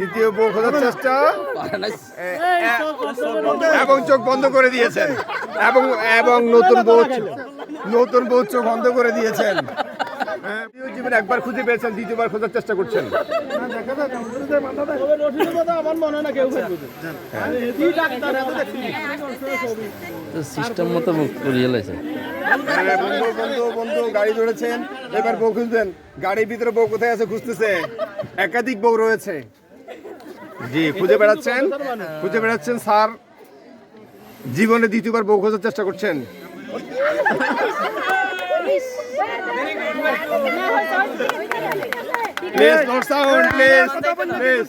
দ্বিতীয় বউ খোঁজার চেষ্টা। এবং চোখ বন্ধ করে দিয়েছেন। এবং এবং নতুন বউ নতুন বউ চোখ বন্ধ করে দিয়েছেন। হ্যাঁ, জীবনে একবার খুঁজে পেয়েছেন দ্বিতীয়বার খোঁজার চেষ্টা করছেন। সিস্টেম মতো বুক করিয়ে লাইছে। হ্যাঁ, বন্ধু বন্ধু বন্ধু গাড়ি ধরেছেন। এবার বউ খুঁজবেন গাড়ির ভিতরে বউ কোথায় আছে খুঁজতেছে? একাধিক বউ রয়েছে। জি খুঁজে বেড়াচ্ছেন। খুঁজে বেড়াচ্ছেন স্যার। জীবনে দ্বিতীয়বার বউ খোঁজার চেষ্টা করছেন। Please note sound please please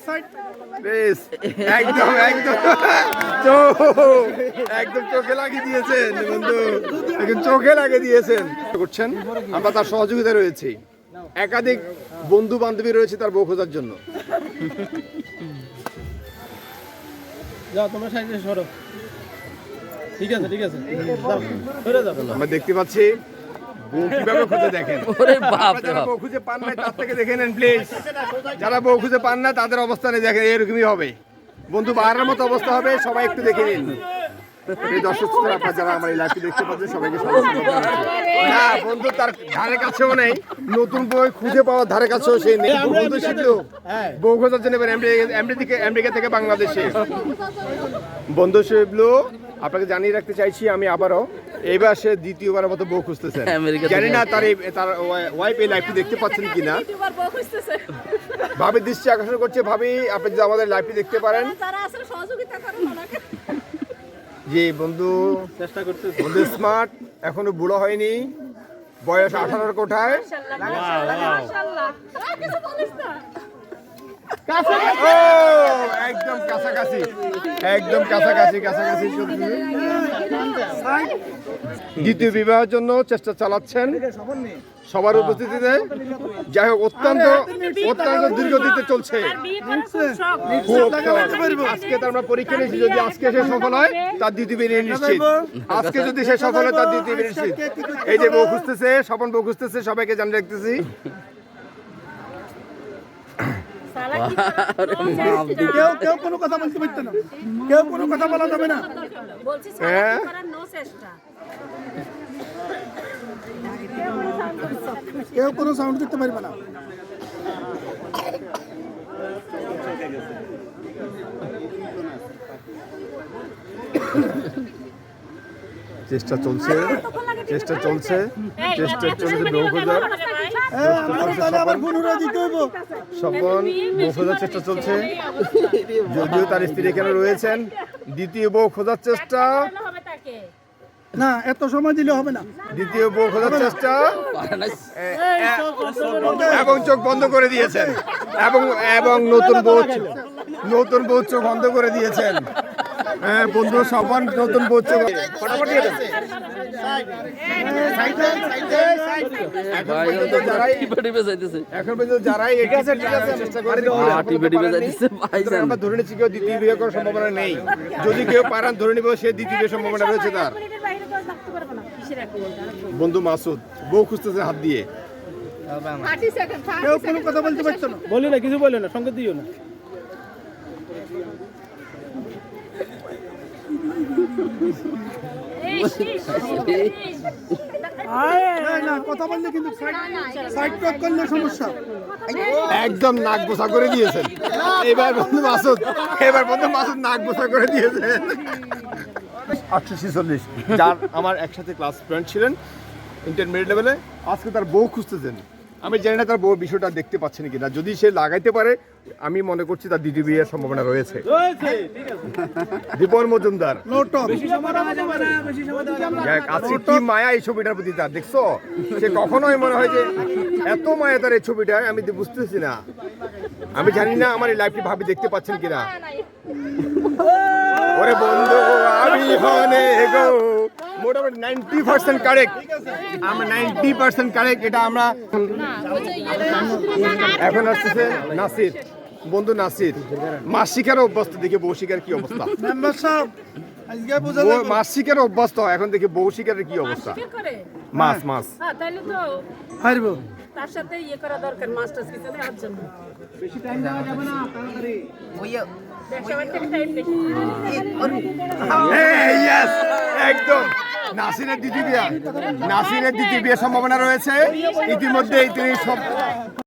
please একদম একদম। একদম চোখে লাগিয়ে দিয়েছেন বন্ধু। একদম চোখে লাগিয়ে দিয়েছেন। করছেন। আমরা তার সহযোগিতা রয়েছি। একাধিক বন্ধু বান্ধবী রয়েছে তার বউ খোঁজার জন্য। যাও তোমরা সাইডে সরো। ঠিক আছে ঠিক আছে। সরে যাও। আমরা দেখতে পাচ্ছি বউ কীভাবে খুঁজে দেখেন। যারা বউ খুঁজে পান না তার থেকে দেখে নেন প্লিজ যারা বউ খুঁজে পান না তাদের অবস্থানে দেখেন এরকমই হবে। বন্ধু বাড়ার মতো অবস্থা হবে সবাই একটু দেখে নিন। এই দর্শক আপনারা যারা আমার এই লাইভটি দেখতে পাচ্ছেন সবাইকে না বন্ধু তার ধারে কাছেও নেই নতুন বই খুঁজে পাওয়ার ধারে কাছেও সেই নেই। বন্ধু শিখলো বউ খোঁজার জন্য এবার আমেরিকা- থেকে বাংলাদেশে। বন্ধু আপনাকে জানিয়ে রাখতে চাইছি আমি আবারও এবার সে দ্বিতীয়বারের মতো বউ থেকে জানি না তার এই তার ওয়াইফ এই লাইফটি দেখতে পাচ্ছেন কিনা। খুঁজতেছে। ভাবি দৃষ্টি আকর্ষণ করছে। ভাবি আপনি যদি আমাদের লাইফটি দেখতে পারেন তারা আসলে সহযোগিতা করেন ওনাকে যে বন্ধু চেষ্টা করছে বন্ধু স্মার্ট এখনও বুড়ো হয়নি। বয়স আঠারোর কোঠায়। কিছু একদম কাছাকাছি একদম কাছাকাছি কাছাকাছি দ্বিতীয় বিবাহের জন্য চেষ্টা চালাচ্ছেন সবার উপস্থিতিতে। যাই হোক অত্যন্ত অত্যন্ত দীর্ঘ দিতে চলছে। আজকে তো আমরা পরীক্ষা নিয়েছি যদি আজকে সে সফল হয় তার দ্বিতীয় বিয়ে নিশ্চিত। আজকে যদি সে সফল হয় তার দ্বিতীয় বিয়ে নিশ্চিত। এই যে বউ খুঁজতেছে স্বপন বউ খুঁজতেছে সবাইকে জানিয়ে রাখতেছি। কেউ কেউ কোনো কথা বলতে পারতো না কেউ কোনো কথা বলা যাবে না হ্যাঁ। কেউ কোনো সাউন্ড করতে পারবে না চেষ্টা চলছে চেষ্টা চলছে চেষ্টা চলছে খোঁজার স্বপন বউ খোঁজার চেষ্টা চলছে। যদিও তার স্ত্রী এখানে রয়েছেন দ্বিতীয় বউ খোঁজার চেষ্টা। না এত সময় দিলে হবে না। দ্বিতীয় বউ খোঁজার চেষ্টা। এবং চোখ বন্ধ করে দিয়েছেন। এবং এবং নতুন বউ নতুন বউ চোখ বন্ধ করে দিয়েছেন। হ্যাঁ বন্ধু স্বপন নতুন বউ চোখ। এখন পর্যন্ত যারাই চেষ্টা করে হ্যাঁ, আমরা ধরে নিচ্ছি কেউ দ্বিতীয় বিয়ে করার সম্ভাবনা নেই। যদি কেউ পারান ধরে নিব সে দ্বিতীয় বিয়ের সম্ভাবনা রয়েছে তার। বন্ধু মাসুদ বউ খুঁজতেছে হাত দিয়ে। 30 কেউ কোনো কথা বলতে পারতো না। বলি না কিছু বলি না সঙ্গে দিও না। কথা বললে কিন্তু সাইড টক করলে সমস্যা। একদম নাক বোসা করে দিয়েছেন। এবার বন্ধু মাসুদ এবার বন্ধু মাসুদ নাক বোসা করে দিয়েছেন আটশো ছেচল্লিশ। যার আমার একসাথে ক্লাস ফ্রেন্ড ছিলেন ইন্টারমিডিয়েট লেভেলে আজকে তার বউ খুঁজতেছেন। আমি জানি না তার বউ বিষয়টা দেখতে পাচ্ছেন কিনা যদি সে লাগাইতে পারে আমি মনে করছি তার দ্বিতীয় বিয়ের সম্ভাবনা রয়েছে। দীপন মজুমদার। আজকে কি মায়া এই ছবিটার প্রতি তার দেখছ? সে কখনোই মনে হয় যে এত মায়া তার এই ছবিটায় আমি তো বুঝতেছি না। আমি জানি না আমার এই লাইফটি ভাবি দেখতে পাচ্ছেন কিনা। ওরে বন্ধু আমি হনে গো মোটামুটি নাইনটি পার্সেন্ট কারেক্ট আমরা নাইনটি পার্সেন্ট কারেক্ট এটা আমরা এখন আসতেছে নাসির। বন্ধু নাসির মাস শিকার অভ্যস্ত দেখে বউ শিকার কি অবস্থা? মাছ শিকার অভ্যস্ত এখন দেখি বউ শিকারের কি অবস্থা? মাছ মাছ হ্যাঁ হারব তার সাথে ইয়ে করা দরকার মাস্টার্স কিছু নেওয়ার জন্য। ব্যবসা-বাণিজ্যের টাইম বেশি। এই, yes, একদম। নাসিরের দ্বিতীয় বিয়ে। নাসিরের দ্বিতীয় বিয়ে সম্ভাবনা রয়েছে। ইতিমধ্যেই তিনি সব